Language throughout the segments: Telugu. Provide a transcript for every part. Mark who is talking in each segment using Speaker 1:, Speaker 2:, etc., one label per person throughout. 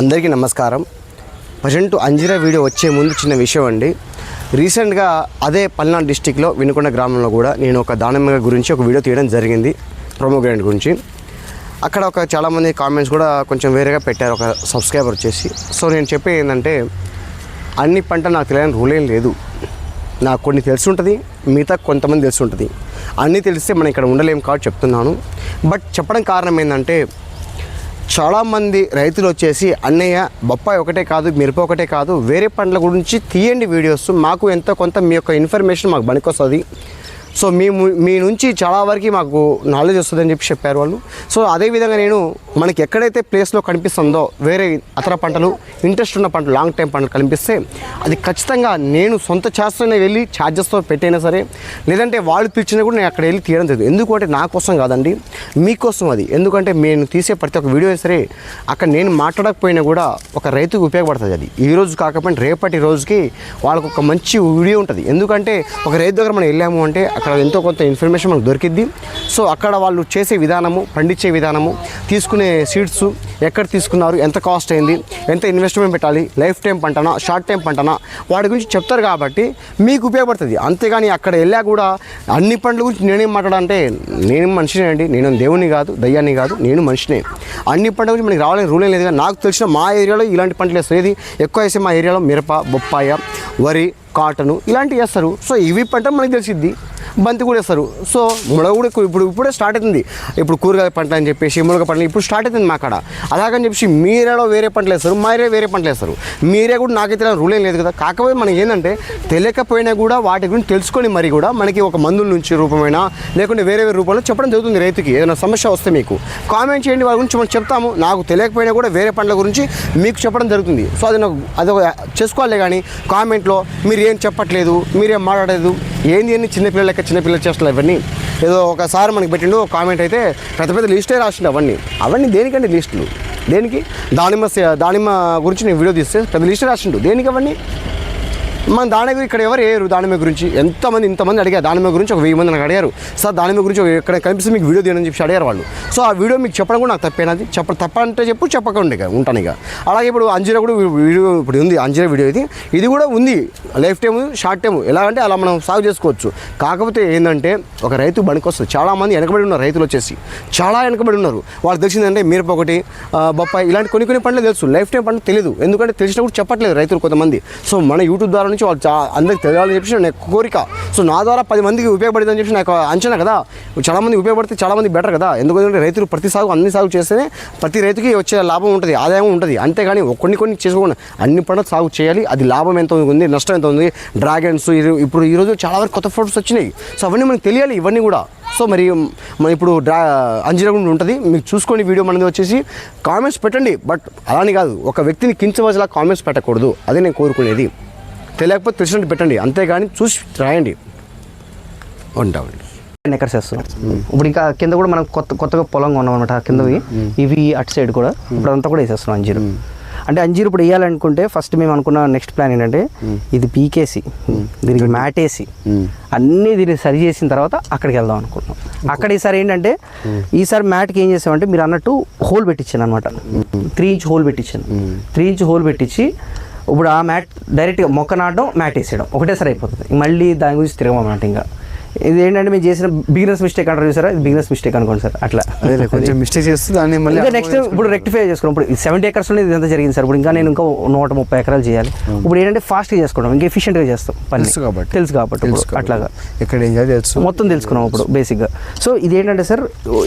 Speaker 1: అందరికీ నమస్కారం. ప్రజెంట్ అంజిరా వీడియో వచ్చే ముందు చిన్న విషయం అండి. రీసెంట్గా అదే పల్నాడు డిస్టిక్లో వినుకొండ గ్రామంలో కూడా నేను ఒక దానిమ్మ గురించి ఒక వీడియో తీయడం జరిగింది ప్రోమోగ్రాండ్ గురించి. అక్కడ ఒక చాలామంది కామెంట్స్ కూడా కొంచెం వేరేగా పెట్టారు ఒక సబ్స్క్రైబర్ వచ్చేసి. సో నేను చెప్పే ఏంటంటే అన్ని పంట నాకు తెలియని రూల్ ఏం లేదు. నాకు కొన్ని తెలిసి ఉంటుంది మిగతా కొంతమంది తెలిసి ఉంటుంది అన్నీ తెలిస్తే మనం ఇక్కడ ఉండలేం కాబట్టి చెప్తున్నాను. బట్ చెప్పడం కారణం ఏంటంటే చాలామంది రైతులు వచ్చేసి అన్నయ్య బొప్పాయి ఒకటే కాదు మిరప ఒకటే కాదు వేరే పండ్ల గురించి తీయండి వీడియోస్. మాకు ఎంతో కొంత మీ యొక్క ఇన్ఫర్మేషన్ మాకు పనికొస్తుంది. సో మేము మీ నుంచి చాలా వరకు మాకు నాలెడ్జ్ వస్తుందని చెప్పి చెప్పారు వాళ్ళు. సో అదేవిధంగా నేను మనకి ఎక్కడైతే ప్లేస్లో కనిపిస్తుందో వేరే ఇతర పంటలు ఇంట్రెస్ట్ ఉన్న పంటలు లాంగ్ టైం పంటలు కనిపిస్తే అది ఖచ్చితంగా నేను సొంత చేస్తూనే వెళ్ళి ఛార్జెస్తో పెట్టైనా సరే లేదంటే వాళ్ళు పిలిచినా కూడా నేను అక్కడ వెళ్ళి తీయడం తెలియదు ఎందుకంటే నా కోసం కాదండి మీకోసం అది. ఎందుకంటే నేను తీసే ప్రతి ఒక్క వీడియో సరే అక్కడ నేను మాట్లాడకపోయినా కూడా ఒక రైతుకు ఉపయోగపడుతుంది అది. ఈ రోజు కాకపోయినా రేపటి రోజుకి వాళ్ళకు ఒక మంచి వీడియో ఉంటుంది. ఎందుకంటే ఒక రైతు దగ్గర మనం వెళ్ళాము అంటే అక్కడ ఎంతో కొంత ఇన్ఫర్మేషన్ మనకు దొరికిద్ది. సో అక్కడ వాళ్ళు చేసే విధానము పండించే విధానము తీసుకునే సీడ్స్ ఎక్కడ తీసుకున్నారు ఎంత కాస్ట్ అయింది ఎంత ఇన్వెస్ట్మెంట్ పెట్టాలి లైఫ్ టైం పంటనా షార్ట్ టైం పంటనా వాటి గురించి చెప్తారు కాబట్టి మీకు ఉపయోగపడుతుంది. అంతేగాని అక్కడ వెళ్ళా కూడా అన్ని పండ్ల గురించి నేనేం మాట్లాడాలంటే నేను మనిషినే అండి నేను దేవుని కాదు దయ్యాన్ని కాదు నేను మనిషినే. అన్ని పంటల గురించి మనకి రావాలని రూల్ లేదు కానీ నాకు తెలిసిన మా ఏరియాలో ఇలాంటి పంటలు వేస్తారు. ఏది? ఎక్కువ వేసే మా ఏరియాలో మిరప బొప్పాయ వరి కాటను ఇలాంటివి వేస్తారు. సో ఇవి పంట మనకి తెలిసిద్ది. బంతి కూడా వేస్తారు. సో మునగ కూడా ఇప్పుడు- ఇప్పుడే స్టార్ట్ అవుతుంది. ఇప్పుడు కూరగాయ పంట అని చెప్పేసి మునగ పంటలు ఇప్పుడు స్టార్ట్ అవుతుంది మా కాడ. అలాగని చెప్పేసి మీరేడో వేరే పంటలు వేస్తారు మీరే వేరే పంటలు వేస్తారు. మీరే కూడా నాకైతే రూల్ ఏం లేదు కదా. కాకపోతే మనకి ఏంటంటే తెలియకపోయినా కూడా వాటి గురించి తెలుసుకొని మరి కూడా మనకి ఒక మందుల నుంచి రూపమైన లేకుంటే వేరే వేరే రూపంలో చెప్పడం జరుగుతుంది రైతుకి. ఏదైనా సమస్య వస్తే మీకు. కామెంట్ చేయండి వాళ్ళ గురించి మనం చెప్తాము. నాకు తెలియకపోయినా కూడా వేరే పండ్ల గురించి మీకు చెప్పడం జరుగుతుంది. సో అది నాకు అదొక చేసుకోవాలి కానీ కామెంట్లో మీరు ఏం చెప్పట్లేదు మీరేం మాట్లాడలేదు ఏంది అని చిన్నపిల్లల లెక్క చిన్నపిల్లలు చేస్తున్నారు ఇవన్నీ? ఏదో ఒకసారి మనకి పెట్టిండు ఒక కామెంట్ అయితే పెద్ద పెద్ద లిస్టే రాసిండు అవన్నీ. అవన్నీ దేనికండి లిస్టులు? దేనికి? దానిమ్మ దానిమ్మ గురించి నేను వీడియో తీస్తే పెద్ద లిస్ట్ రాసిండు. దేనికి అవన్నీ? మన దానిమ్మ ఇక్కడ ఎవరు వేయరు దానిమ్మ గురించి? ఎంతమంది ఇంతమంది అడిగారు. దానిమ్మ గురించి ఒక వెయ్యి మంది నాకు అడిగారు. సార్ దానిమ్మ గురించి ఇక్కడ కనిపిస్తే మీకు వీడియో తీయని చెప్పి అడిగారు వాళ్ళు. సో ఆ వీడియో మీకు చెప్పడం కూడా నాకు తప్పేనది. చెప్ప తప్పంటే చెప్పు చెప్పకుండా ఇక ఉంటాను ఇక. అలాగే ఇప్పుడు అంజీరా కూడా వీడియో ఇప్పుడు ఉంది అంజీరా వీడియో ఇది. ఇది కూడా ఉంది. లైఫ్ టైం షార్ట్ టైం ఎలా అంటే అలా మనం సాగు చేసుకోవచ్చు. కాకపోతే ఏంటంటే ఒక రైతు బండికొస్తుంది చాలామంది వెనకబడి ఉన్నారు రైతులు వచ్చేసి. చాలా వెనకబడి ఉన్నారు. వాళ్ళు తెలిసిందంటే మిరప ఒకటి ఆ, బొప్పాయి ఇలాంటి కొన్ని కొన్ని పనులు తెలుసు. లైఫ్ టైం పంట తెలియదు ఎందుకంటే తెలిసినా కూడా చెప్పట్లేదు రైతులు కొంతమంది. సో మన యూట్యూబ్ ద్వారా నుంచి వాళ్ళు చా అందరికి తెలియాలని చెప్పేసి నా కోరిక. సో నా ద్వారా పది మందికి ఉపయోగపడుతుందని చెప్పి నాకు అంచనా కదా. చాలా మంది ఉపయోగపడితే చాలా మంది బెటర్ కదా. ఎందుకంటే రైతులు ప్రతి సాగు అన్ని సాగు చేస్తేనే ప్రతి రైతుకి వచ్చే లాభం ఉంటుంది ఆదాయం ఉంటుంది. అంతేగాని కొన్ని కొన్ని చేసుకోకుండా అన్ని పంటలు సాగు చేయాలి. అది లాభం ఎంత ఉంది నష్టం ఎంత ఉంది డ్రాగన్స్ ఇప్పుడు ఈరోజు చాలా వరకు కొత్త ఫ్రూట్స్ వచ్చినాయి. సో అవన్నీ మనకు తెలియాలి ఇవన్నీ కూడా. సో మరి మన ఇప్పుడు డ్రా అంజీరా ఉంటుంది. మీకు చూసుకొని వీడియో మనది వచ్చేసి. కామెంట్స్ పెట్టండి. బట్ అలానే కాదు ఒక వ్యక్తిని కించవలసిన కామెంట్స్ పెట్టకూడదు. అదే నేను కోరుకునేది. తెలియకపోతే తెలిసినట్టు పెట్టండి. అంతేగాని చూసి రాయండి. ఉంటామండి
Speaker 2: ఎకర్స్ వేస్తున్నాం ఇప్పుడు ఇంకా కింద కూడా మనం కొత్త కొత్తగా పొలంగా ఉన్నాం అనమాట కిందవి. ఇవి అటు సైడ్ కూడా. ఇప్పుడు అంతా కూడా వేసేస్తున్నాం అంజీరు. అంటే అంజీరు ఇప్పుడు వేయాలనుకుంటే ఫస్ట్ మేము అనుకున్న నెక్స్ట్ ప్లాన్ ఏంటంటే ఇది పీకేసి దీనికి మ్యాట్ వేసి అన్నీ దీన్ని సరి చేసిన తర్వాత అక్కడికి వెళ్దాం అనుకుంటున్నాం అక్కడ ఈసారి ఏంటంటే ఈసారి మ్యాట్కి ఏం చేసామంటే మీరు అన్నట్టు హోల్ పెట్టించాను అనమాట త్రీ ఇంచ్ హోల్ పెట్టించాను. త్రీ ఇంచ్ హోల్ పెట్టించి ఇప్పుడు ఆ మ్యాట్ డైరెక్ట్గా మొక్క నాటడం మ్యాట్ వేసేయడం. ఒకటేసారి అయిపోతుంది. మళ్ళీ దాని గురించి తిరగమన్నమాట ఇంకా. ఇది ఏంటంటే మేము చేసిన బిగినర్స్ మిస్టేక్ అంటారు చూసారా? ఇది బిగినర్స్ మిస్టేక్ అనుకోండి సార్. అట్లా.
Speaker 1: కొంచెం మిస్టేక్ చేస్తే దాన్ని మళ్ళీ
Speaker 2: నెక్స్ట్ ఇప్పుడు రెక్టిఫై చేసుకున్నాం ఇప్పుడు సెవెంటీ ఎకర్స్ ఇది ఎంత జరిగింది సార్. ఇప్పుడు ఇంకా నేను ఇంకా నూట ముప్పై ఎకరాలు చేయాలి. ఇప్పుడు ఏంటంటే ఫాస్ట్గా చేసుకోవడం ఇంకా ఎఫిషియెంట్గా చేస్తాం పని.
Speaker 1: తెలుసు కాబట్టి.
Speaker 2: తెలుసు కాబట్టి అట్లాగా.
Speaker 1: ఎక్కడ ఏం చేయాలి తెలుసు.
Speaker 2: మొత్తం తెలుసుకున్నాం ఇప్పుడు బేసిక్గా సో ఇది ఏంటంటే సార్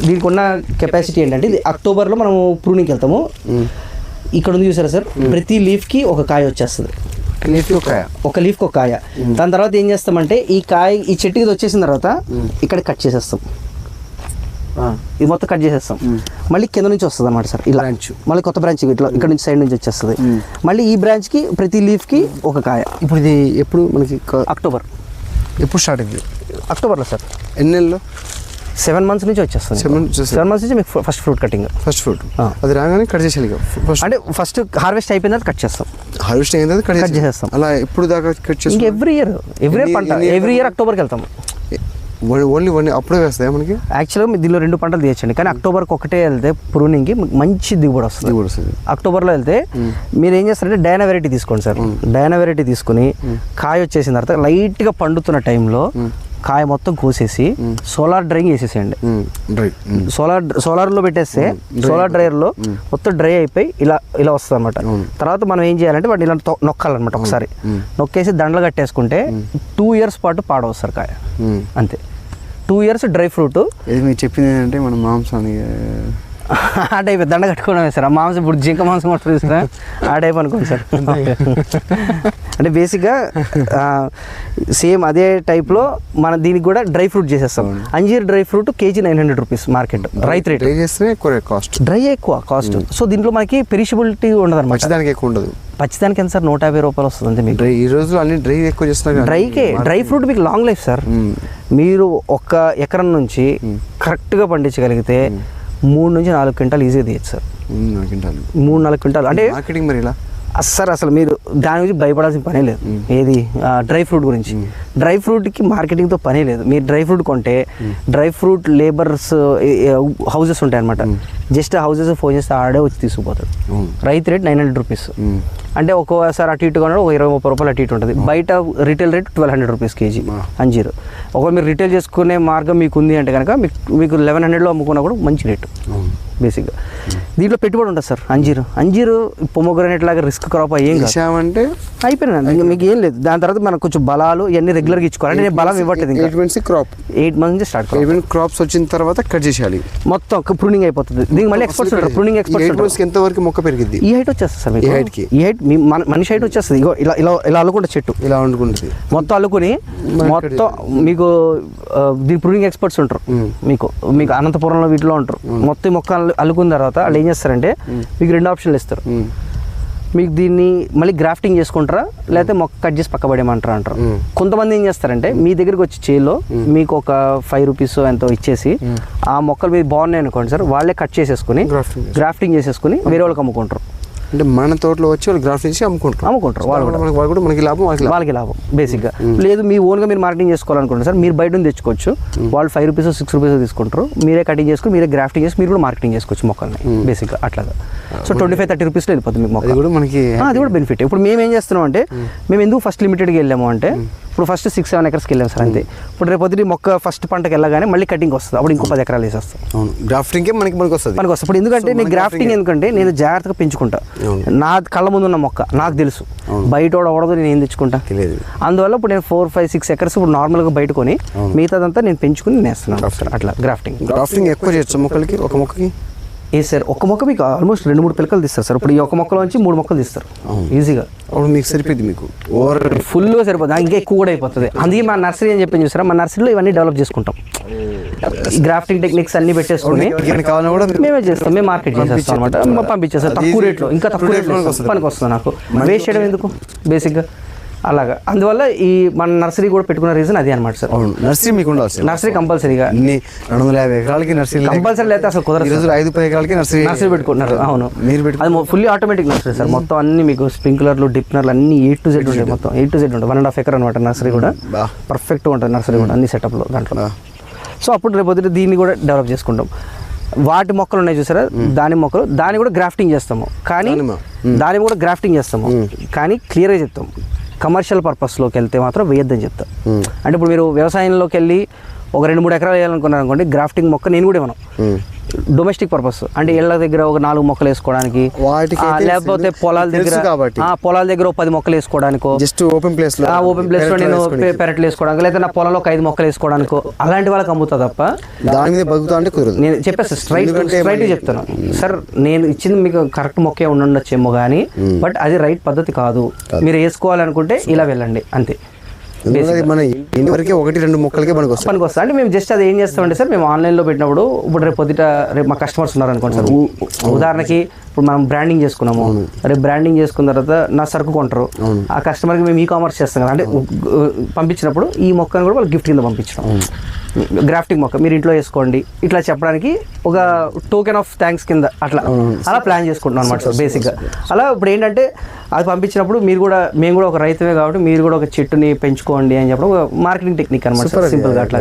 Speaker 2: దీనికి ఉన్న కెపాసిటీ ఏంటంటే ఇది అక్టోబర్లో మనము ప్రూనింగ్కి వెళ్తాము. ఇక్కడ ఉంది చూసారా సార్? ప్రతి లీఫ్కి ఒక కాయ వచ్చేస్తుంది.
Speaker 1: లీఫ్ ఒక
Speaker 2: ఒక లీఫ్కి ఒక కాయ. దాని తర్వాత ఏం చేస్తామంటే ఈ కాయ ఈ చెట్టుకి ఇది వచ్చేసిన తర్వాత ఇక్కడ కట్ చేసేస్తాం. ఇది మొత్తం కట్ చేసేస్తాం. మళ్ళీ కింద నుంచి వస్తుంది అనమాట సార్ ఇలా. మళ్ళీ కొత్త బ్రాంచ్ ఇట్లా ఇక్కడ నుంచి సైడ్ నుంచి వచ్చేస్తుంది. మళ్ళీ ఈ బ్రాంచ్కి ప్రతి లీఫ్కి ఒక కాయ.
Speaker 1: ఇప్పుడు ఇది ఎప్పుడు మనకి
Speaker 2: అక్టోబర్.
Speaker 1: ఎప్పుడు స్టార్ట్ అయింది?
Speaker 2: అక్టోబర్లో సార్.
Speaker 1: ఎన్ని నెలల్లో
Speaker 2: సెవెన్ మంత్స్ నుంచి వచ్చేస్తుంది. సెవెన్ మంత్స్ నుంచి మీకు first fruit cutting.
Speaker 1: First fruit. అది రాగానే కట్ చేసేయాలి ఫస్ట్
Speaker 2: అంటే ఫస్ట్ హార్వెస్ట్ అయిపోయిన తర్వాత కట్ చేస్తాం.
Speaker 1: హార్వెస్ట్ అయింది కట్
Speaker 2: Cut చేసేస్తాం.
Speaker 1: అలా ఎప్పుడు దాకా కట్
Speaker 2: ఇంకా
Speaker 1: చేస్తాం
Speaker 2: ఎవ్రీ ఇయర్ ఎవ్రీ
Speaker 1: ఎన్ని-
Speaker 2: పంట ఎవ్రీ ఇయర్ అక్టోబర్కి వెళ్తాం.
Speaker 1: ఓన్లీ- వన్ అప్పుడే వేస్తాయా మనకి?
Speaker 2: యాక్చువల్గా దీనిలో రెండు పంటలు తీయచ్చండి. కానీ అక్టోబర్కి ఒకటే వెళ్తే ప్రూనింగ్కి మంచి దిగుబడి వస్తుంది.
Speaker 1: దిగుబడి వస్తుంది.
Speaker 2: అక్టోబర్లో వెళ్తే మీరు ఏం చేస్తారంటే డైనా వెరైటీ తీసుకోండి సార్. డైనా వెరైటీ తీసుకుని కాయ వచ్చేసిన తర్వాత లైట్గా పండుతున్న టైంలో కాయ మొత్తం కోసేసి సోలార్ డ్రైయింగ్ వేసేసేయండి
Speaker 1: రైట్
Speaker 2: సోలార్ సోలార్లో పెట్టేస్తే సోలార్ డ్రైయర్లో మొత్తం డ్రై అయిపోయి ఇలా ఇలా వస్తుంది అనమాట తర్వాత మనం ఏం చేయాలంటే వాటిని ఇలా నొక్కాలన్నమాట ఒకసారి. నొక్కేసి దండలు కట్టేసుకుంటే టూ ఇయర్స్ పాటు పాడవస్తారు కాయ. అంతే. Two years dry fruit.
Speaker 1: ఇది మీరు చెప్పింది ఏంటంటే మన మాంసానికి
Speaker 2: ఆ టైప్ దండ కట్టుకోవడమే సార్. ఆ మాంసం ఇప్పుడు జింక మాంసం కొట్టుకుని సార్ ఆ టైప్ అనుకోండి సార్. అంటే బేసిక్గా సేమ్ అదే టైప్లో మన దీనికి కూడా డ్రై ఫ్రూట్ చేసేస్తాం. అంజీర్ dry fruit KG nine hundred rupees market. రైతు రేట్.
Speaker 1: ఎక్కువ కాస్ట్.
Speaker 2: డ్రై ఎక్కువ కాస్ట్. సో దీంట్లో మనకి పెరిషబిలిటీ ఉండదు అనమాట
Speaker 1: మంచిదానికి ఎక్కువ ఉండదు.
Speaker 2: పచ్చిదానికి ఎంత సార్? నూట యాభై రూపాయలు వస్తుంది మీకు.
Speaker 1: డ్రై ఈ రోజు అన్ని డ్రై ఎక్కువ చేస్తున్నారు.
Speaker 2: డ్రైకే. డ్రై ఫ్రూట్ మీకు లాంగ్ లైఫ్ సార్. మీరు ఒక్క ఎకరం నుంచి కరెక్ట్గా పండించగలిగితే మూడు నుంచి నాలుగు క్వింటాలు ఈజీగా తీయచ్చు సార్.
Speaker 1: వింటాను
Speaker 2: మూడు నాలుగు క్వింటాలు. అంటే
Speaker 1: మార్కెటింగ్ మరి ఇలా?
Speaker 2: అస్సలు అసలు మీరు దాని గురించి భయపడాల్సిన పనే లేదు. ఏది? డ్రై ఫ్రూట్ గురించి. డ్రై ఫ్రూట్కి మార్కెటింగ్తో పనే లేదు. మీరు డ్రై ఫ్రూట్ కొంటే డ్రై ఫ్రూట్ లేబర్స్ హౌసెస్ ఉంటాయి అనమాట జస్ట్ హౌసెస్ ఫోన్ చేస్తే ఆడే వచ్చి తీసుకుపోతాడు. రైతు రేట్ నైన్ హండ్రెడ్ రూపీస్. అంటే ఒక్కోసారి అటు ఇటుగా ఉన్నాడు ఒక ఇరవై ముప్పై రూపాయలు అటు ఇటు ఉంటుంది. బయట retail rate twelve hundred rupees KG అంజీరు. ఒకవేళ మీరు రీటైల్ చేసుకునే మార్గం మీకు ఉంది అంటే కనుక మీకు మీకు లెవెన్ హండ్రెడ్లో అమ్ముకున్నా కూడా మంచి రేటు. బేసిక్గా. దీంట్లో పెట్టుబడి ఉంటుంది సార్ అంజీరు. అంజీరు పొమోగ్రనేట్ లాగా రిస్క్ క్రాప్ ఏం
Speaker 1: వేసామంటే
Speaker 2: అయిపోయినా ఇంకా మీకు ఏం లేదు. దాని తర్వాత మనకు కొంచెం బలాలు ఇవన్నీ రెగ్యులర్గా ఇచ్చుకోవాలి అంటే నేను బలం ఇవ్వట్లేదు
Speaker 1: eight months crop
Speaker 2: eight months నుంచి స్టార్ట్
Speaker 1: మంత్స్ క్రాప్స్ వచ్చిన తర్వాత కట్ చేసేయాలి.
Speaker 2: మొత్తం ప్రూనింగ్ అయిపోతుంది. దీనికి మళ్ళీ ఎక్స్పర్ట్స్ ఉంటారు ప్రూనింగ్ ఎక్స్పర్ట్స్
Speaker 1: ఎంత వరకు మొక్క పెరిగిద్ది?
Speaker 2: ఈ హైట్ వచ్చేస్తుంది సార్
Speaker 1: ఈ height కి?
Speaker 2: ఈ హైట్ మనిషి హైట్ వచ్చేస్తుంది. ఇగో ఇలా ఇలా ఇలా అల్లుకుంటే చెట్టు.
Speaker 1: ఇలా వండుకుంటుంది
Speaker 2: మొత్తం అల్లుకుని మొత్తం మీకు దీని ప్రూనింగ్ ఎక్స్పర్ట్స్ ఉంటారు. మీకు మీకు అనంతపురంలో వీటిలో ఉంటారు. మొత్తం ఈ మొక్క అల్లుకున్న తర్వాత వాళ్ళు ఏం చేస్తారంటే మీకు రెండు ఆప్షన్లు ఇస్తారు. మీకు దీన్ని మళ్ళీ గ్రాఫ్టింగ్ చేసుకుంటారా? లేకపోతే మొక్క కట్ చేసి పక్క పడేయమంటారా అంటారు? కొంతమంది ఏం చేస్తారంటే మీ దగ్గరికి వచ్చి చేలో మీకు ఒక ఫైవ్ రూపీస్ ఎంతో ఇచ్చేసి ఆ మొక్కలు మీరు బాగున్నాయి అనుకోండి సార్ వాళ్ళే కట్ చేసేసుకుని గ్రాఫ్టింగ్ చేసేసుకుని వేరే వాళ్ళకి అమ్ముకుంటారు.
Speaker 1: అంటే మన తోటలో వచ్చి వాళ్ళు గ్రాఫ్ట్ చేసి అమ్ముకుంటారు
Speaker 2: అమ్ముకుంటారు వాళ్ళు కూడా.
Speaker 1: మనకి వాళ్ళు కూడా మనకి లాభం వాళ్ళకి లాభం.
Speaker 2: వాళ్ళకి లాభం బేసిక్గా లేదు మీ ఓన్గా మీరు మార్కెటింగ్ చేసుకోవాలనుకుంటే సార్ మీరు బయట నుంచి తెచ్చుకోవచ్చు వాళ్ళు ఫైవ్ రూపీస్ సిక్స్ రూపీస్ తీసుకుంటారు. మీరే కటింగ్ చేసుకుని మీరే గ్రాఫ్టింగ్ చేసి మీరు కూడా మార్కెటింగ్ చేసుకోవచ్చు మొక్కల్ని బేసిక్గా అట్లాగా. సో ట్వంటీ ఫైవ్ థర్టీ రూపీస్లో వెళ్ళిపోతుంది మీకు మొక్క.
Speaker 1: అది కూడా మనకి
Speaker 2: అది కూడా బెనిఫిట్ ఇప్పుడు మేము ఏం చేస్తున్నాం అంటే మేము. ఎందుకు ఫస్ట్ లిమిటెడ్కి వెళ్ళాము అంటే ఇప్పుడు ఫస్ట్ సిక్స్ సెవెన్ ఎకర్స్కి వెళ్ళాం సార్ అంతే. ఇప్పుడు రేపు పొద్దున మొక్క ఫస్ట్ పంటకి వెళ్ళగానే మళ్ళీ కటింగ్ వస్తుంది. అప్పుడు ఇంకో పది ఎకరాలు వేసేస్తాం.
Speaker 1: అవును. గ్రాఫ్టింగ్కే మనకి మనకి వస్తుంది
Speaker 2: మనకు వస్తుంది ఇప్పుడు ఎందుకంటే నేను గ్రాఫ్టింగ్ ఎందుకంటే నేను జాగ్రత్తగా పెంచుకుంటా. నా కళ్ళ ముందు ఉన్న మొక్క నాకు తెలుసు. బయట అవడదు నేను ఏం తెచ్చుకుంటా?
Speaker 1: తెలియదు
Speaker 2: అందువల్ల ఇప్పుడు నేను ఫోర్ ఫైవ్ సిక్స్ ఎకర్స్ ఇప్పుడు నార్మల్గా బయట కొని మిగతాదంతా నేను పెంచుకుని నేను వేస్తున్నాను అట్లా. గ్రాఫ్టింగ్
Speaker 1: గ్రాఫ్టింగ్ ఎక్కువ చేయొచ్చు మొక్కలకి? ఒక మొక్కకి?
Speaker 2: ఏ సార్ ఒక మొక్క మీకు ఆల్మోస్ట్ రెండు మూడు పిలకలు తీస్తారు సార్. ఇప్పుడు ఈ ఒక మొక్కలోంచి మూడు మొక్కలు తీస్తారు. ఈజీగా
Speaker 1: అప్పుడు మీకు సరిపోయింది మీకు. ఓవర్
Speaker 2: ఫుల్గా సరిపోతుంది ఇంకా ఎక్కువ కూడా అయిపోతుంది. అందుకే మా నర్సరీ అని చెప్పి చూసారా? మా నర్సరీలో ఇవన్నీ డెవలప్ చేసుకుంటాం. గ్రాఫ్టింగ్ టెక్నిక్స్ అన్ని పెట్టేసుకొని మేమే చేస్తాం మేము మార్కెట్ చేసేస్తాం అనమాట పంపించేస్తాం తక్కువ రేట్లో ఇంకా తక్కువ రేట్లో. పనికి వస్తుంది నాకు. వేస్ట్ చేయడం ఎందుకు? బేసిక్గా అలాగా. అందువల్ల ఈ మన నర్సరీ కూడా పెట్టుకున్న రీజన్ అదే అనమాట సార్.
Speaker 1: అవును నర్సరీ మీకు ఉండాల్సి
Speaker 2: నర్సరీ కంపల్సరీగా.
Speaker 1: రెండు వందల యాభై ఎకరాలకి నర్సరీ
Speaker 2: కంపల్సరీ అయితే అసలు కుదరదు
Speaker 1: రోజు ఐదు పది ఎకరాలకి నర్సరీ
Speaker 2: నర్సరీ పెట్టుకుంటున్నారు. అవును.
Speaker 1: మీరు
Speaker 2: అది ఫుల్లీ ఆటోమేటిక్ నర్సరీ సార్. మొత్తం అన్ని మీకు స్ప్రింక్లర్లు డిప్నర్లు అన్ని ఏ టు జెడ్ ఉంటాయి మొత్తం. ఏ టు జెడ్ ఉంటాయి. వన్ అండ్ హాఫ్ ఎకర్ అనమాట నర్సరీ కూడా.
Speaker 1: బా.
Speaker 2: పర్ఫెక్ట్గా ఉంటుంది నర్సరీ కూడా అన్ని సెటప్లో దాంట్లో. సో అప్పుడు రేపు దీన్ని కూడా డెవలప్ చేసుకుంటాం. వాటి మొక్కలు ఉన్నాయి చూసారా? దాని మొక్కలు. దాన్ని కూడా గ్రాఫ్టింగ్ చేస్తాము. కానీ. దాని కూడా గ్రాఫ్టింగ్ చేస్తాము. కానీ క్లియర్గా చెప్తాం కమర్షియల్ పర్పస్లోకి వెళ్తే మాత్రం వేయొద్దని చెప్తాం అంటే ఇప్పుడు మీరు వ్యవసాయంలోకి వెళ్ళి ఒక రెండు మూడు ఎకరాలు వేయాలనుకున్నారు అనుకోండి గ్రాఫ్టింగ్ మొక్క నేను కూడా ఇవ్వను. డొమెస్టిక్ పర్పస్ అంటే ఇళ్ళ దగ్గర ఒక నాలుగు మొక్కలు వేసుకోవడానికి లేకపోతే పొలాల దగ్గర
Speaker 1: కాబట్టి.
Speaker 2: ఆ, పొలాల దగ్గర పది మొక్కలు వేసుకోవడానికో
Speaker 1: జస్ట్ ఓపెన్
Speaker 2: ప్లేస్లో ఓపెన్ ప్లేస్లో నేను పెరట్లు వేసుకోవడానికి లేదా నా పొలంలో ఒక ఐదు మొక్కలు వేసుకోవడానికి అలాంటి వాళ్ళకి అమ్ముతా తప్ప
Speaker 1: దాని మీద బతుకుతా అంటే కుదరదు.
Speaker 2: నేను చెప్పేస్తా స్ట్రైట్ స్ట్రైట్ చెప్తాను సార్ నేను ఇచ్చింది మీకు కరెక్ట్ మొక్కే ఉండొచ్చేమో కానీ బట్ అది రైట్ పద్ధతి కాదు. మీరు వేసుకోవాలనుకుంటే ఇలా వెళ్ళండి అంతే.
Speaker 1: మన ఇంటి వరకే ఒకటి రెండు మొక్కలకే మనకు వస్తాయి.
Speaker 2: పనికి వస్తా అంటే మేము జస్ట్ అది ఏం చేస్తామంటే సార్ మేము ఆన్లైన్లో పెట్టినప్పుడు ఇప్పుడు రేపు పొద్దుట రేపు మా కస్టమర్స్ ఉన్నారు అనుకోండి సార్ ఉదాహరణకి ఇప్పుడు మనం బ్రాండింగ్ చేసుకున్నాము. రేపు బ్రాండింగ్ చేసుకున్న తర్వాత నా సరుకు కొంటారు. ఆ కస్టమర్కి మేము ఈ కామర్స్ చేస్తాం కదా. అంటే పంపించినప్పుడు ఈ మొక్కను కూడా వాళ్ళు గిఫ్ట్ కింద పంపించడం. గ్రాఫ్టింగ్ మొక్క. మీరు ఇంట్లో వేసుకోండి. ఇట్లా చెప్పడానికి ఒక టోకెన్ ఆఫ్ థ్యాంక్స్ కింద అట్లా. అలా ప్లాన్ చేసుకుంటున్నాం అనమాట సార్ బేసిక్గా అలా ఇప్పుడు ఏంటంటే అది పంపించినప్పుడు మీరు కూడా మేము కూడా ఒక రైతువే కాబట్టి మీరు కూడా ఒక చెట్టుని పెంచుకోండి అని చెప్పడం మార్కెటింగ్ టెక్నిక్ అనమాట. సింపుల్గా అట్లా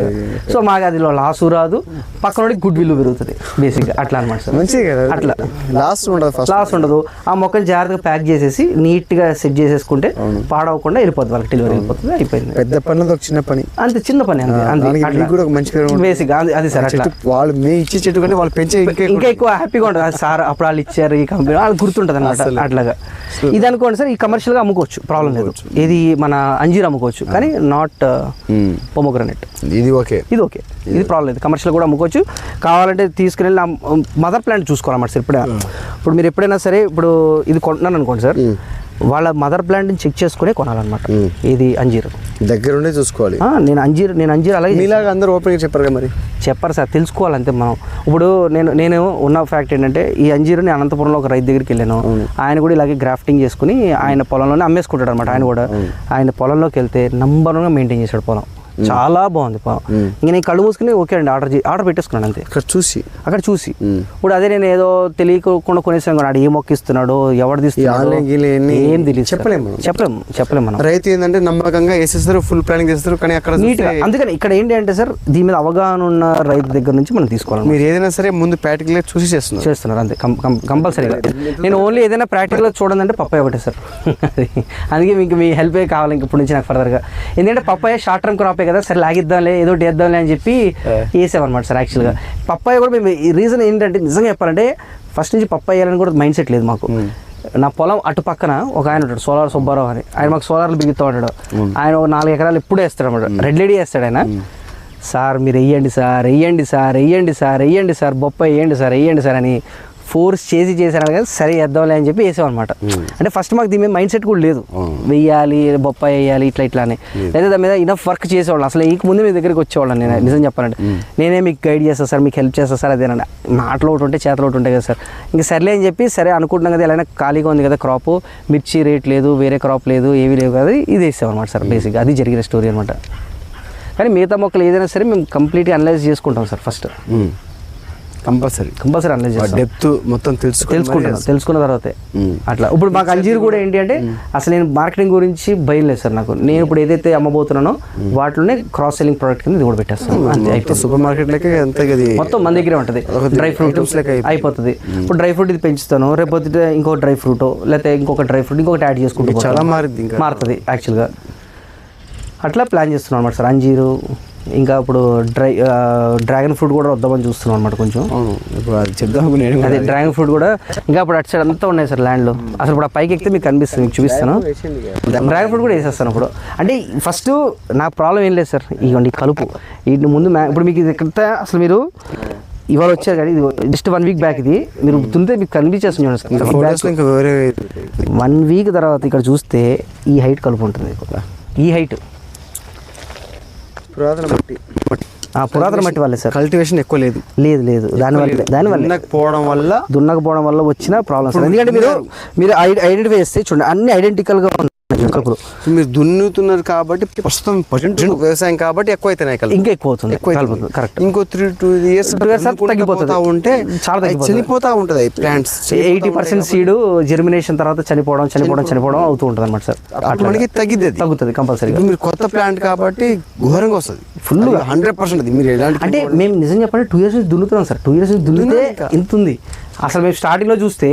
Speaker 2: సో మాకు అది లాసు రాదు. పక్కన గుడ్ విల్ పెరుగుతుంది బేసిక్గా అట్లా అనమాట సార్
Speaker 3: మంచిది కదా.
Speaker 2: అట్లా.
Speaker 3: లాస్ట్ ఉండదు
Speaker 2: లాస్ ఉండదు. ఆ మొక్కలు జాగ్రత్తగా ప్యాక్ చేసేసి నీట్గా సెట్ చేసేసుకుంటే పాడవకుండా వెళ్ళిపోతుంది వాళ్ళకి డెలివరీ వెళ్ళిపోతుంది అయిపోయింది.
Speaker 3: పెద్ద పనులతో ఒక చిన్న పని.
Speaker 2: అంతే చిన్న పని అంతే
Speaker 3: కూడా ఒక మంచి పేరు ఉంటుంది.
Speaker 2: బేసిక్ అది సార్ అట్లా.
Speaker 3: వాళ్ళు మే ఇచ్చే చెట్టు కంటే వాళ్ళు పెంచే ఇంకా
Speaker 2: ఎక్కువ హ్యాపీగా ఉంటుంది. సార్ అప్పుడు వాళ్ళు ఇచ్చారు ఈ కంపెనీ వాళ్ళు గుర్తుంటుంది అనమాట అట్లాగా. ఇది అనుకోండి సార్ ఈ కమర్షియల్గా అమ్ముకోవచ్చు ప్రాబ్లం లేదు. ఇది మన అంజీర్ అమ్ముకోవచ్చు కానీ నాట్ పొమోగ్రనెట్
Speaker 3: ఇది ఓకే.
Speaker 2: ఇది ఓకే. ఇది ప్రాబ్లం లేదు. కమర్షియల్ కూడా అమ్ముకోవచ్చు. కావాలంటే తీసుకుని వెళ్ళి మదర్ ప్లాంట్ చూసుకోవాలన్నమాట సార్ ఇప్పుడే ఇప్పుడు మీరు ఎప్పుడైనా సరే ఇప్పుడు ఇది కొంటున్నాను అనుకోండి సార్ వాళ్ళ మదర్ ప్లాంట్ని చెక్ చేసుకునే కొనాలన్నమాట. ఇది అంజీర్.
Speaker 3: దగ్గరుండే చూసుకోవాలి.
Speaker 2: నేను అంజీర్ నేను అంజీర్ అలాగే
Speaker 3: మీలాగా అందరూ ఓపెన్ చెప్పారు కదా మరి?
Speaker 2: చెప్పరు సార్ తెలుసుకోవాలంతే మనం. ఇప్పుడు నేను నేను ఉన్న ఫ్యాక్ట్ ఏంటంటే ఈ అంజీరు నేను అనంతపురంలో ఒక రైతు దగ్గరికి వెళ్ళాను. ఆయన కూడా ఇలాగే గ్రాఫ్టింగ్ చేసుకుని ఆయన పొలంలోనే అమ్మేసుకుంటాడు అనమాట ఆయన కూడా ఆయన పొలంలోకి వెళ్తే నంబర్ వన్గా మెయింటైన్ చేశాడు పొలం. చాలా బాగుంది పొలం ఇంకా నేను కళ్ళు మూసుకుని ఓకే అండి ఆర్డర్ ఆర్డర్ పెట్టేసుకున్నాను అంతే.
Speaker 3: ఇక్కడ చూసి.
Speaker 2: అక్కడ చూసి. ఇప్పుడు అదే నేను ఏదో తెలియకుండా కొనేసాను కూడా ఏ మొక్క ఇస్తున్నాడు ఎవరు తీస్తున్నాడు
Speaker 3: అన్ని
Speaker 2: ఏం తెలియదు.
Speaker 3: చెప్పలేము.
Speaker 2: చెప్పలేము చెప్పలేము మనం.
Speaker 3: రైతు ఏంటంటే నమ్మకంగా వేసేస్తారు ఫుల్ ప్లానింగ్ చేస్తారు కానీ అక్కడ
Speaker 2: అందుకని ఇక్కడ ఏంటి అంటే సార్ దీని మీద అవగాహన ఉన్న రైతు దగ్గర నుంచి మనం తీసుకోవాలి
Speaker 3: మీరు ఏదైనా సరే ముందు ప్రాక్టికల్ చూసి చేస్తున్నారు.
Speaker 2: చేస్తున్నారు అంతే. కంపల్సరీగా. నేను ఓన్లీ ఏదైనా ప్రాక్టికల్గా చూడండి అంటే పప్పాయ ఒకటే సార్. అది అందుకే మీకు మీ హెల్పే కావాలి ఇంక ఇప్పుడు నుంచి నాకు ఫర్దర్గా ఎందుకంటే పప్పాయ షార్ట్ టర్మ్ క్రాపే కదా సరే లాగిద్దాంలే ఏదో ఒకటి వేద్దాంలే అని చెప్పి వేసామన్నమాట సార్ యాక్చువల్గా పప్పాయ కూడా మేము ఈ రీజన్ ఏంటంటే నిజంగా చెప్పాలంటే ఫస్ట్ నుంచి పప్పాయ వేయాలని కూడా మైండ్ సెట్ లేదు మాకు. నా పొలం అటు పక్కన ఒక ఆయన ఉంటాడు సోలార్ సుబ్బారావు అని. ఆయన మాకు సోలార్లు బిగుతూ ఉంటాడు. ఆయన ఒక నాలుగు ఎకరాలు ఎప్పుడు వేస్తాడు అనమాట రెడ్ లేడీ వేస్తాడు ఆయన. సార్ మీరు వెయ్యండి సార్ వెయ్యండి సార్ వెయ్యండి సార్ వెయ్యండి సార్ బొప్పాయి వేయండి సార్ వెయ్యండి సార్ అని ఫోర్స్ చేసి చేశాను కదా సరే వేద్దాంలే అని చెప్పి వేసామన్నమాట అంటే ఫస్ట్ మాకు దీని మీద మైండ్ సెట్ కూడా లేదు. వెయ్యాలి బొప్పాయి వేయాలి ఇట్లా ఇట్లా అని. లేదా. దాని మీద ఇనఫ్ వర్క్ చేసేవాళ్ళం. అసలు ఈ ముందు మీ దగ్గరికి వచ్చేవాళ్ళం నేను నిజం చెప్పాలంటే. నేనే మీకు గైడ్ చేస్తాను సార్ మీకు హెల్ప్ చేస్తాను సార్ అదేనండి. మాటలు ఒకటి ఉంటే చేతలు ఒకటి ఉంటాయి కదా సార్. ఇంకా సర్లే అని చెప్పి సరే అనుకుంటున్నాం కదా ఎలా ఖాళీగా ఉంది కదా క్రాప్ మిర్చి రేట్ లేదు వేరే క్రాప్ లేదు ఏవి లేవు కదా ఇది వేసామన్నమాట సార్ బేసిక్గా అది జరిగిన స్టోరీ అనమాట కానీ మిగతా మొక్కలు ఏదైనా సరే మేము కంప్లీట్గా అనలైజ్ చేసుకుంటాం sir first
Speaker 3: compulsory.
Speaker 2: Compulsory analyse చేస్తాం.
Speaker 3: డెప్త్ మొత్తం తెలుసుకుని
Speaker 2: తెలుసుకుంటాను తెలుసుకున్న తర్వాతే. అట్లా. ఇప్పుడు మాకు అంజీర్ కూడా ఏంటి అంటే అసలు నేను మార్కెటింగ్ గురించి భయం లేదు సార్ నాకు. నేను ఇప్పుడు ఏదైతే అమ్మబోతున్నానో వాటిలోనే క్రాస్ సెల్లింగ్ ప్రోడక్ట్ కింద ఇది కూడా పెట్టేస్తాను.
Speaker 3: సూపర్ మార్కెట్ లెక్క
Speaker 2: మొత్తం మన దగ్గరే ఉంటుంది. డ్రై ఫ్రూట్
Speaker 3: అయిపోతుంది.
Speaker 2: ఇప్పుడు డ్రై ఫ్రూట్ ఇది పెంచుతాను రేపు ఇంకో డ్రై ఫ్రూట్ లేకపోతే ఇంకొక డ్రై ఫ్రూట్ ఇంకొకటి యాడ్ చేసుకుంటూ
Speaker 3: చాలా ఇంకా.
Speaker 2: మారుతుంది యాక్చువల్గా అట్లా ప్లాన్ చేస్తున్నాం అనమాట సార్. అంజీరు ఇంకా ఇప్పుడు డ్రై డ్రాగన్ ఫ్రూట్ కూడా వద్దామని చూస్తున్నాం అనమాట కొంచెం.
Speaker 3: ఇప్పుడు అది చెప్దాం నేను
Speaker 2: అదే. డ్రాగన్ ఫ్రూట్ కూడా ఇంకా అప్పుడు అటు సైడ్ అంతా ఉన్నాయి సార్ ల్యాండ్లో. అసలు ఇప్పుడు ఆ పైకి ఎక్కితే మీకు కనిపిస్తుంది మీకు చూపిస్తాను. డ్రాగన్ ఫ్రూట్ కూడా వేసేస్తాను ఇప్పుడు అంటే ఫస్ట్ నాకు ప్రాబ్లం ఏం లేదు సార్ ఇవ్వండి కలుపు. వీటిని ముందు ఇప్పుడు మీకు ఇది అసలు మీరు ఇవాళ వచ్చారు కానీ ఇది జస్ట్ వన్ వీక్ బ్యాక్ ఇది. మీరు తుంటే మీకు కనిపించేస్తుంది
Speaker 3: వేరే
Speaker 2: వన్ వీక్ తర్వాత ఇక్కడ చూస్తే ఈ హైట్ కలుపు ఉంటుంది. ఈ హైట్
Speaker 3: పురాతన మట్టి.
Speaker 2: ఆ పురాతన మట్టి వల్లే సార్.
Speaker 3: కల్టివేషన్ ఎక్కువ లేదు.
Speaker 2: లేదు లేదు. దానివల్ల దానివల్ల.
Speaker 3: పోవడం వల్ల
Speaker 2: దున్నకపోవడం వల్ల వచ్చిన ప్రాబ్లమ్స్ ఎందుకంటే మీరు మీరు ఐడెంటిఫై చేస్తే చూడండి అన్ని ఐడెంటికల్గా ఉన్నాయి కలుపులు
Speaker 3: మీరు దున్నుతున్నారు కాబట్టి ప్రస్తుతం వ్యవసాయం కాబట్టి ఎక్కువ అవుతున్నాయి కలుపు
Speaker 2: ఇంకా ఎక్కువ అవుతుంది
Speaker 3: ఎక్కువ.
Speaker 2: కరెక్ట్
Speaker 3: ఇంకో త్రీ టూ ఇయర్స్
Speaker 2: తగ్గిపోతుంది.
Speaker 3: ఉంటే
Speaker 2: చాలా.
Speaker 3: చనిపోతా ఉంటది plants
Speaker 2: eighty percent seed germination తర్వాత చనిపోవడం చనిపోవడం చనిపోవడం. అవుతూ ఉంటుంది అనమాట సార్.
Speaker 3: అప్పుడు మనకి తగ్గిద్ది.
Speaker 2: తగ్గుతుంది కంపల్సరీగా
Speaker 3: ఇప్పుడు మీరు కొత్త ప్లాంట్ కాబట్టి ఘోరంగా వస్తుంది.
Speaker 2: గా.
Speaker 3: హండ్రెడ్ పర్సెంట్ అది. మీరు ఎలాంటి
Speaker 2: అంటే మేము నిజం చెప్పంటే టూ ఇయర్స్ నుంచి దున్నుతున్నాం సార్. టూ ఇయర్స్ నుంచి దున్నితే. ఇంత ఉంది అసలు మేము స్టార్టింగ్లో చూస్తే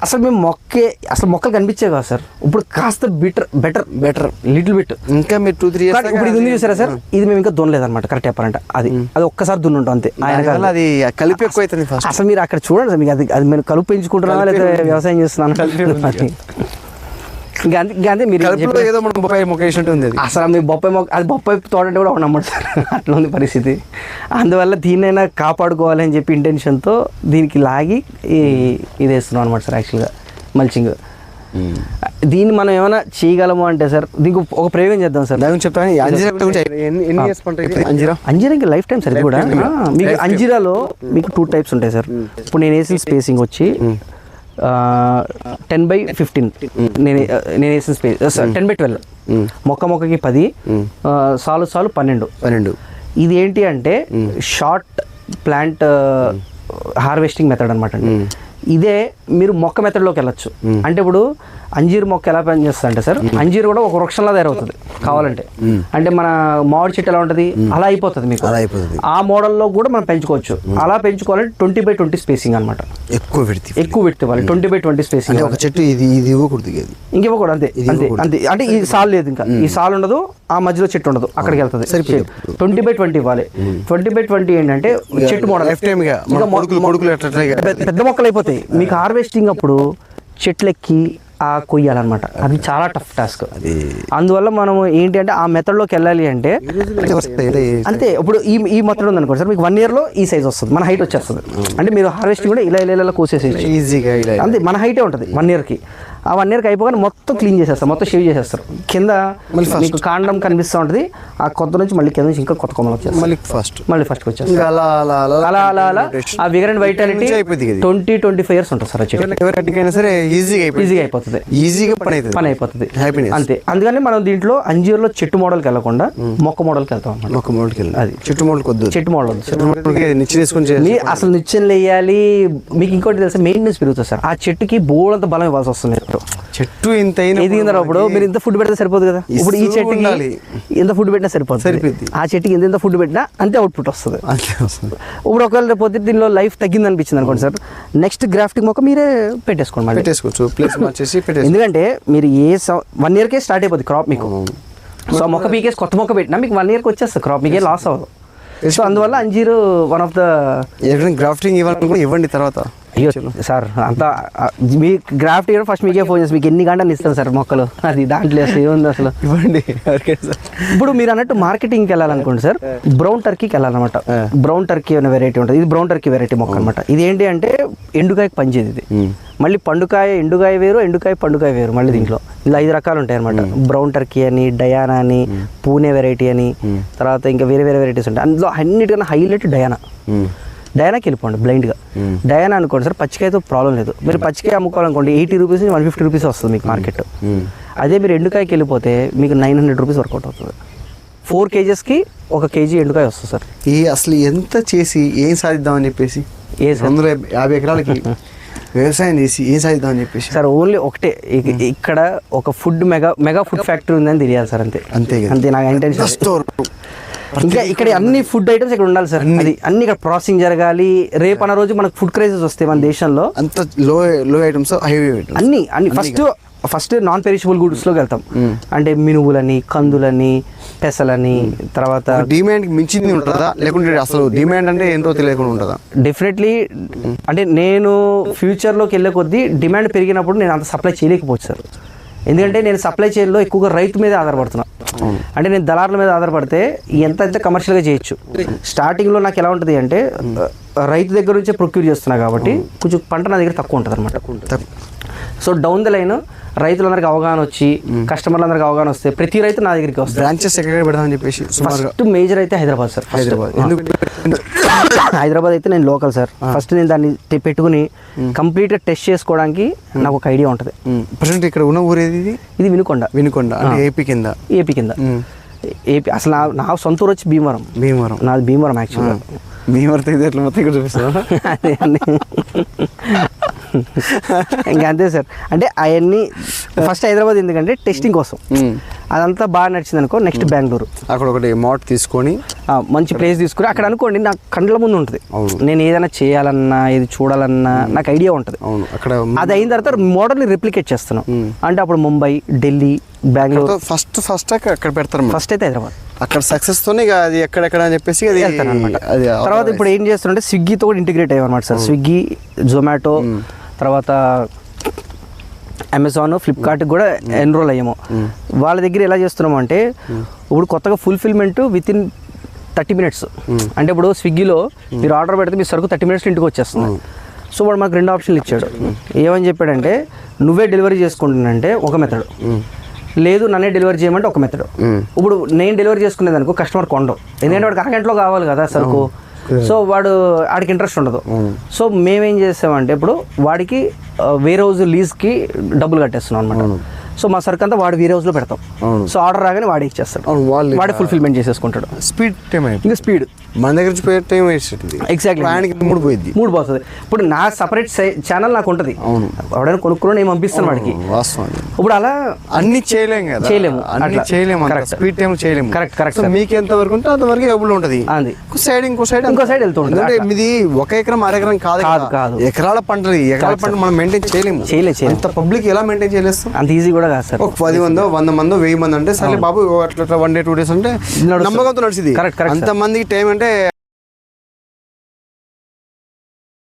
Speaker 2: అసలు మేము మొక్కే అసలు మొక్కలు కనిపించేవి కదా సార్. ఇప్పుడు కాస్త better better
Speaker 3: better
Speaker 2: little bit
Speaker 3: ఇంకా మీరు టూ త్రీ
Speaker 2: కానీ ఇప్పుడు ఇది ఉంది చూసారా సార్? ఇది మేము ఇంకా అనమాట కరెక్ట్ చెప్పాలంటే. అది అది ఒక్కసారి దున్నుంటాం అంతే. ఆయన.
Speaker 3: అది కలిపి ఎక్కువ అవుతుంది
Speaker 2: అసలు మీరు అక్కడ చూడండి సార్ మీకు అది అది మీరు కలుపు పెంచుకుంటున్నారా లేదా వ్యవసాయం చేస్తున్నాను ఇంకా అంతే ఇంకా అంతే మీరు
Speaker 3: ఏదో మనం బొప్పాయి మొక్క వేసినట్టు ఉంది
Speaker 2: అసలు మీ బొప్పాయి మొక్క అది బొప్పాయి తోట అంటే కూడా నమ్మడు సార్. అట్లా ఉంది పరిస్థితి. అందువల్ల దీన్నైనా కాపాడుకోవాలని చెప్పి ఇంటెన్షన్తో దీనికి లాగి ఈ ఇది వేస్తున్నాం అనమాట సార్ యాక్చువల్గా మల్చింగ్ దీన్ని మనం ఏమైనా చేయగలము అంటే సార్ దీనికి ఒక ప్రయోగం చేద్దాం సార్.
Speaker 3: దాని చెప్తాను అంజీరా? అంజీరా?
Speaker 2: అంజీరాకి లైఫ్ టైం సార్ ఇది కూడా. మీకు. అంజీరాలో మీకు టూ టైప్స్ ఉంటాయి సార్. ఇప్పుడు నేను వేసిన స్పేసింగ్ వచ్చి టెన్ బై ఫిఫ్టీన్ నేను నేను వేసిన స్పేస్ టెన్ బై ట్వెల్వ్ మొక్క మొక్కకి పది ఆ, సాలు సాలు పన్నెండు.
Speaker 3: పన్నెండు.
Speaker 2: ఇది ఏంటి అంటే షార్ట్ ప్లాంట్ హార్వెస్టింగ్ మెథడ్ అనమాట అండి. ఇదే మీరు మొక్క మెథడ్లోకి వెళ్ళొచ్చు. అంటే ఇప్పుడు అంజీర్ మొక్క ఎలా పనిచేస్తుంది అంటే సార్ అంజీర్ కూడా ఒక వృక్షంలా తయారవుతుంది కావాలంటే. అంటే మన మామిడి చెట్టు ఎలా ఉంటుంది? అలా అయిపోతుంది మీకు.
Speaker 1: అలా అయిపోతుంది.
Speaker 2: ఆ మోడల్లో కూడా మనం పెంచుకోవచ్చు. అలా పెంచుకోవాలంటే ట్వంటీ బై ట్వంటీ స్పేసింగ్ అనమాట
Speaker 1: ఎక్కువ పెడితే
Speaker 2: ఎక్కువ పెడితే వాళ్ళు ట్వంటీ బై ట్వంటీ స్పేసింగ్
Speaker 1: ఒక చెట్టు ఇది ఇది ఇవ్వకూడదు ఇది
Speaker 2: ఇంకివ్వకూడదు అంతే అంతే అంతే. అంటే ఈ సాల్ లేదు ఇంకా. ఈ సాల్ ఉండదు ఆ మధ్యలో చెట్టు ఉండదు అక్కడికి వెళ్తుంది. ట్వంటీ బై ట్వంటీ ఇవ్వాలి. ట్వంటీ బై ట్వంటీ ఏంటంటే చెట్టు మోడల్. పెద్ద- మొక్కలు అయిపోతాయి. మీకు హార్వెస్టింగ్ అప్పుడు చెట్లెక్కి ఆ కొయ్యాలన్నమాట. అది చాలా టఫ్ టాస్క్
Speaker 1: అది
Speaker 2: అందువల్ల మనం ఏంటి అంటే ఆ మెథడ్లోకి వెళ్ళాలి అంటే అంతే ఇప్పుడు ఈ ఈ మెథడ్ ఉంది అనుకోండి సార్ మీకు వన్ ఇయర్లో ఈ సైజ్ వస్తుంది. మన హైట్ వచ్చేస్తుంది. అంటే మీరు హార్వెస్టింగ్ కూడా ఇలా ఇలా ఇలా కోసేసేసి
Speaker 1: ఈజీగా
Speaker 2: అంతే మన హైటే ఉంటుంది వన్ ఇయర్కి ఆ వన్ ఇయర్కి అయిపోగానే మొత్తం క్లీన్ చేసేస్తారు మొత్తం షేవ్ చేసేస్తారు. కింద మీకు కాండం కనిపిస్తూ ఉంటుంది ఆ కొత్త నుంచి మళ్ళీ కింద నుంచి ఇంకా కొత్త కొమ్మలు వచ్చేస్తాయి.
Speaker 1: మళ్ళీ ఫస్ట్
Speaker 2: మళ్ళీ ఫస్ట్కి వచ్చేస్తారు
Speaker 1: అలా అలా అలా
Speaker 2: ఆ vigour and vitality. Twenty twenty five years ఉంటుంది సార్
Speaker 1: కట్టికైనా సరే ఈజీగా
Speaker 2: ఈజీగా అయిపోతుంది.
Speaker 1: ఈజీగా పని అవుతుంది.
Speaker 2: పని అయిపోతుంది.
Speaker 1: హ్యాపీనెస్
Speaker 2: అంతే. అందుకని మనం దీంట్లో అంజీర్లో చెట్టు మోడల్కి వెళ్ళకుండా మొక్క మోడల్కి వెళ్తాం అన్నమాట.
Speaker 1: ఒక మోడల్కి వెళ్ళి
Speaker 2: అది.
Speaker 1: చెట్టు మోడల్ కొద్దు.
Speaker 2: చెట్టు మోడల్
Speaker 1: చెట్టు మోడల్కి నిచ్చి తీసుకొని చేయాలి.
Speaker 2: మీ అసలు నిచ్చెనలు వేయాలి మీకు ఇంకోటి తెలుసా? మెయింటెనెన్స్ పెరుగుతుంది సార్. ఆ చెట్టుకి బోలంత బలం ఇవ్వాల్సి వస్తుంది. మీరు
Speaker 1: చెట్టు ఇంత అయినా
Speaker 2: ఎదిగినప్పుడు మీరు ఇంత ఫుడ్ పెడితే సరిపోదు కదా? ఇప్పుడు ఈ చెట్టుకి
Speaker 1: ఉండాలి.
Speaker 2: ఎంత ఫుడ్ పెట్టినా సరిపోతుంది
Speaker 1: సరిపోద్ది.
Speaker 2: ఆ చెట్టుకి ఎంత ఎంత ఫుడ్ పెట్టినా అంతే అవుట్పుట్ వస్తుంది. ఇప్పుడు ఒకవేళ పొద్దున్న దీనిలో లైఫ్ తగ్గింది అనిపించింది అనుకోండి సార్ నెక్స్ట్ గ్రాఫ్టింగ్ మొక్క మీరే పెట్టేసుకోండి మళ్ళీ.
Speaker 1: పెట్టేసుకోవచ్చు. ప్లేస్ పెట్టేసి
Speaker 2: ఎందుకంటే మీరు ఏ వన్ ఇయర్కే స్టార్ట్ అయిపోద్ది క్రాప్ మీకు. సో మొక్క పీకేసి కొత్త మొక్క పెట్టినా మీకు వన్ ఇయర్కి వచ్చేస్తుంది క్రాప్ మీకే లాస్ అవ్వదు. సో అందువల్ల అంజీరు వన్ ఆఫ్ ద
Speaker 1: గ్రాఫ్టింగ్ ఇవ్వాలనుకుంటే ఇవ్వండి తర్వాత.
Speaker 2: అయ్యో సార్ అంతా మీ గ్రాఫ్ట్ ఇవ్వడం ఫస్ట్ మీకే ఫోన్ చేసి మీకు ఎన్ని గంటలు ఇస్తాను సార్ మొక్కలు? అది దాంట్లో అసలు ఏముంది అసలు?
Speaker 1: ఇవ్వండి.
Speaker 2: ఇప్పుడు మీరు అన్నట్టు మార్కెటింగ్కి వెళ్ళాలనుకోండి సార్ బ్రౌన్ టర్కీకి వెళ్ళాలన్నమాట. బ్రౌన్ టర్కీ అనే వెరైటీ ఉంటుంది. ఇది బ్రౌన్ టర్కీ వెరైటీ మొక్క అనమాట ఇది ఏంటి అంటే ఎండుకాయకి పనిచేది ఇది. మళ్ళీ పండుకాయ ఎండుకాయ వేరు ఎండుకాయ పండుకాయ వేరు మళ్ళీ దీంట్లో. ఇలా ఐదు రకాలు ఉంటాయి అనమాట బ్రౌన్ టర్కీ అని డయానా అని పూణే వెరైటీ అని తర్వాత ఇంకా వేరే వేరే వెరైటీస్ ఉంటాయి. అందులో అన్నిటికన్నా హైలైట్ డయానా. డయానాకి వెళ్ళిపోండి బ్లైండ్గా డయానా అనుకోండి సార్ పచ్చికాయతో ప్రాబ్లం లేదు. మీరు పచ్చికాయ అమ్ముకోవాలనుకోండి eighty rupees one fifty rupees వస్తుంది మీకు మార్కెట్. అదే మీరు ఎండుకాయకి వెళ్ళిపోతే మీకు nine hundred rupees work out అవుతుంది. ఫోర్ కేజెస్కి ఒక కేజీ ఎండుకాయ వస్తుంది సార్.
Speaker 1: ఈ అసలు ఎంత చేసి ఏం సాధిద్దామని చెప్పేసి?
Speaker 2: ఏ సార్?
Speaker 1: వందల యాభై ఎకరాలకి వ్యవసాయం చేసి ఏం సాధిద్దామని చెప్పేసి?
Speaker 2: సార్ ఓన్లీ ఒకటే. ఇక- ఇక్కడ ఒక food mega mega food factory ఉందని తెలియాలి సార్ అంతే.
Speaker 1: అంతే.
Speaker 2: అంతే నాకు ఇంటెన్షన్
Speaker 1: స్టోర్
Speaker 2: ఇంకా ఇక్కడ అన్ని ఫుడ్ ఐటమ్స్ ఇక్కడ ఉండాలి సార్. అది అన్ని ఇక్కడ ప్రాసెసింగ్ జరగాలి. రేపు అన్న రోజు మనకు ఫుడ్ క్రైసిస్ వస్తాయి మన దేశంలో.
Speaker 1: అంత లో లో ఐటమ్స్
Speaker 2: అన్ని అన్ని. ఫస్ట్ ఫస్ట్ నాన్ పెరిషబుల్ గుడ్స్లోకి వెళ్తాం. అంటే మినువులని కందులని పెసలని తర్వాత
Speaker 1: డిమాండ్ మించింది ఉంటుందా? లేకుంటే అసలు డిమాండ్ అంటే ఏంటో తెలియకుండా ఉంటుందా?
Speaker 2: డెఫినెట్లీ అంటే నేను ఫ్యూచర్లోకి వెళ్ళే కొద్దీ డిమాండ్ పెరిగినప్పుడు నేను అంత సప్లై చేయలేకపోవచ్చు సార్. ఎందుకంటే నేను సప్లై చేయడంలో ఎక్కువగా రైతు మీద ఆధారపడుతున్నా. అంటే నేను దళారుల మీద ఆధారపడితే ఎంత ఎంత కమర్షియల్గా చేయొచ్చు. స్టార్టింగ్లో నాకు ఎలా ఉంటుంది అంటే రైతు దగ్గర నుంచే ప్రొక్యూర్ చేస్తున్నా కాబట్టి కొంచెం పంట నా దగ్గర తక్కువ ఉంటుంది. అనమాట సో డౌన్ ద లైన్ రైతులందరికీ అవగాహన వచ్చి కస్టమర్లందరికీ అవగాహన వస్తే ప్రతి రైతు నా దగ్గరికి వస్తారు
Speaker 1: బ్రాంచెస్ ఎక్కడ పెడదామని చెప్పేసి
Speaker 2: ఫస్ట్ మేజర్ అయితే హైదరాబాద్ సార్.
Speaker 1: హైదరాబాద్.
Speaker 2: హైదరాబాద్ అయితే నేను లోకల్ సార్. ఫస్ట్ నేను దాన్ని పెట్టుకుని కంప్లీట్గా టెస్ట్ చేసుకోవడానికి నాకు ఒక ఐడియా ఉంటుంది.
Speaker 1: ప్రజెంట్ ఇక్కడ ఉన్న ఊరు ఏది ఇది?
Speaker 2: ఇది వినుకొండ.
Speaker 1: వినుకొండ అంటే ఏపీ కింద.
Speaker 2: ఏపీ కింద. ఏపీ అసలు నా నా సొంత ఊరు వచ్చి భీమవరం.
Speaker 1: భీమవరం.
Speaker 2: నాది భీమవరం యాక్చువల్గా
Speaker 1: భీమవరం ఎట్లా మొత్తం ఇక్కడ
Speaker 2: ఇంకా అంతే సార్. అంటే అవన్నీ ఫస్ట్ హైదరాబాద్ ఎందుకంటే టెస్టింగ్ కోసం. అదంతా బాగా నడిచింది అనుకో నెక్స్ట్ బెంగళూరు.
Speaker 1: అక్కడ ఒకటి మోట్ తీసుకొని
Speaker 2: మంచి ప్లేస్ తీసుకుని అక్కడ అనుకోండి నాకు కండ్ల ముందు ఉంటుంది. నేను ఏదైనా చేయాలన్నా ఏది చూడాలన్నా నాకు ఐడియా ఉంటుంది.
Speaker 1: అవును అక్కడ
Speaker 2: అది అయిన తర్వాత మోడల్ని రిప్లికేట్ చేస్తున్నాం. అంటే అప్పుడు ముంబై ఢిల్లీ బెంగళూరు.
Speaker 1: ఫస్ట్ ఫస్ట్ అక్కడ పెడతారు.
Speaker 2: ఫస్ట్ అయితే హైదరాబాద్.
Speaker 1: అక్కడ సక్సెస్ తోనే ఇక అది ఎక్కడెక్కడ అని చెప్పేసి అది
Speaker 2: వెళ్తాను అనమాట తర్వాత ఇప్పుడు ఏం చేస్తుంటే స్విగ్గీతో కూడా ఇంటిగ్రేట్ అయ్యామన్నమాట సార్. స్విగ్గీ జొమాటో తర్వాత అమెజాన్ ఫ్లిప్కార్ట్ కూడా ఎన్రోల్ అయ్యాము. వాళ్ళ దగ్గర ఎలా చేస్తున్నాము అంటే ఇప్పుడు కొత్తగా fulfilment with in thirty minutes అంటే ఇప్పుడు స్విగ్గీలో మీరు ఆర్డర్ పెడితే మీ సరుకు థర్టీ మినిట్స్ ఇంటికి వచ్చేస్తుంది. సో వాడు మాకు రెండు ఆప్షన్లు ఇచ్చాడు. ఏమని చెప్పాడంటే నువ్వే డెలివరీ చేసుకుంటున్నంటే ఒక మెథడ్ లేదు నన్నే డెలివరీ చేయమంటే ఒక మెథడ్ ఇప్పుడు నేను డెలివరీ చేసుకునేది అనుకో కస్టమర్ కొండం ఎందుకంటే వాడికి అరగంటలో కావాలి కదా సరుకు. సో వాడు వాడికి ఇంట్రెస్ట్ ఉండదు. సో మేమేం చేసామంటే ఇప్పుడు వాడికి వేర్ హౌస్ లీజ్కి డబ్బులు కట్టేస్తున్నాం అనమాట సో మా సరుకు అంతా వాడు వేరే హౌస్లో పెడతాం. సో ఆర్డర్ రాగానే వాడే ఇచ్చేస్తాడు
Speaker 1: వాళ్ళు
Speaker 2: వాడే ఫుల్ఫిల్మెంట్ చేసేసుకుంటాడు
Speaker 1: స్పీడ్ టైం
Speaker 2: ఇంకా స్పీడ్
Speaker 1: మన దగ్గర నుంచి టైం వేసేది. ఆయనకి మూడు పోయింది
Speaker 2: మూడు పోతుంది ఇప్పుడు నా సపరేట్ ఛానల్ నాకు ఉంటుంది
Speaker 1: అవును.
Speaker 2: ఎవడైనా కొనుక్కుని నేను పంపిస్తాను వాడికి
Speaker 1: వాస్తవం
Speaker 2: ఇప్పుడు అలా
Speaker 1: అన్ని చేయలేం కదా
Speaker 2: చేయలేము.
Speaker 1: అన్ని. చేయలేము. స్పీడ్ టైం చేయలేము సో
Speaker 2: sir.
Speaker 1: మీకు ఎంత వరకు ఉంటే అంతవరకు అవైలబుల్ ఉంటుంది
Speaker 2: అది.
Speaker 1: ఇంకో సైడ్ ఇంకో సైడ్
Speaker 2: ఇంకో side వెళ్తూ ఉంటుంది.
Speaker 1: మీది ఒక ఎకరం అర ఎకరం కాదు
Speaker 2: కాదు.
Speaker 1: ఎకరాల పంటలు ఎకరాల పంట మనం మెయింటైన్ చేయలేము
Speaker 2: చేయలే, చేయలేము.
Speaker 1: అంత పబ్లిక్ ఎలా మెయింటైన్ చేయలేస్తాం
Speaker 2: అంత ఈజీ కూడా కాదు సార్.
Speaker 1: ఒక పది మందో వంద మందో వెయ్యి మంది అంటే సరే బాబు అట్లా వన్ డే టూ డేస్ అంటే. నమ్మకంతో నడిచింది.
Speaker 2: Correct, correct,
Speaker 1: అంత మందికి టైం అంటే